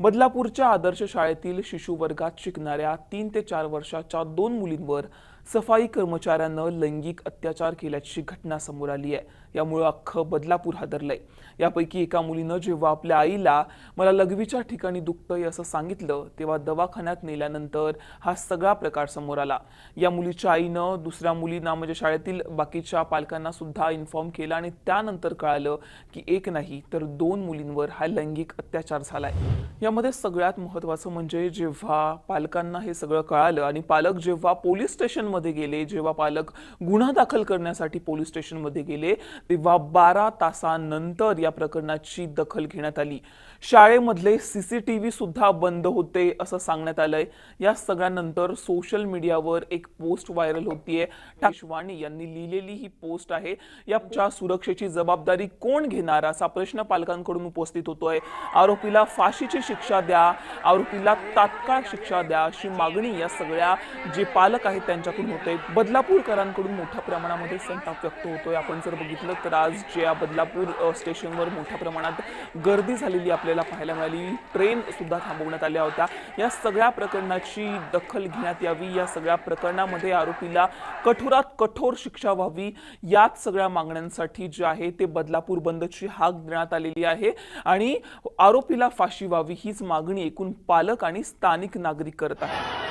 बदलापूरच्या आदर्श शाळेतील शिशु वर्गात शिकणाऱ्या तीन ते चार वर्षाच्या दोन मुलींवर सफाई कर्मचाऱ्यानं लैंगिक अत्याचार केल्याची घटना समोर आली आहे. यामुळे अख्खं बदलापूर हादरलंय. यापैकी एका मुलीनं जेव्हा आपल्या आईला मला लघवीच्या ठिकाणी दुखतंय असं सांगितलं तेव्हा दवाखान्यात नेल्यानंतर हा सगळा प्रकार समोर आला. या मुलीच्या आईनं दुसऱ्या मुलींना म्हणजे शाळेतील बाकीच्या पालकांना सुद्धा इन्फॉर्म केलं आणि त्यानंतर कळालं की एक नाही तर दोन मुलींवर हा लैंगिक अत्याचार झालाय. यामध्ये सगळ्यात महत्त्वाचं म्हणजे जेव्हा पालकांना हे सगळं कळालं आणि पालक जेव्हा पोलीस स्टेशन स्टेशनमध्ये गेले जेव्हा पालक गुन्हा दाखल करण्यासाठी पोलीस स्टेशनमध्ये गेले तेव्हा बारा तासानंतर या प्रकरणाची दखल घेण्यात आली. शाळेमधले सीसीटीव्ही सुद्धा बंद होते असं सांगण्यात आलंय. या सगळ्यानंतर सोशल मीडियावर एक पोस्ट व्हायरल होतीये. टाशवाणी यांनी लिहिलेली ही पोस्ट आहे. याच्या सुरक्षेची जबाबदारी कोण घेणार असा प्रश्न पालकांकडून उपस्थित होतोय. आरोपीला फाशीची शिक्षा द्या आरोपीला तात्काळ शिक्षा द्या अशी मागणी या सगळ्या जे पालक आहेत त्यांच्याकडून होते बदलापूरकरांकडून मोठ्या प्रमाणामध्ये संताप व्यक्त होतोय. आपण जर बघितलं तर आज जे या बदलापूर स्टेशनवर मोठ्या प्रमाणात गर्दी झालेली आपल्याला पाहायला मिळाली. ट्रेन सुद्धा थांबवण्यात आल्या होत्या. या सगळ्या प्रकरणाची दखल घेण्यात यावी. या सगळ्या प्रकरणामध्ये आरोपीला कठोरात कठोर शिक्षा व्हावी. याच सगळ्या मागण्यांसाठी जे आहे ते बदलापूर बंदची हाक देण्यात आलेली आहे. आणि आरोपीला फाशी व्हावी हीच मागणी एकूण पालक आणि स्थानिक नागरिक करत आहेत.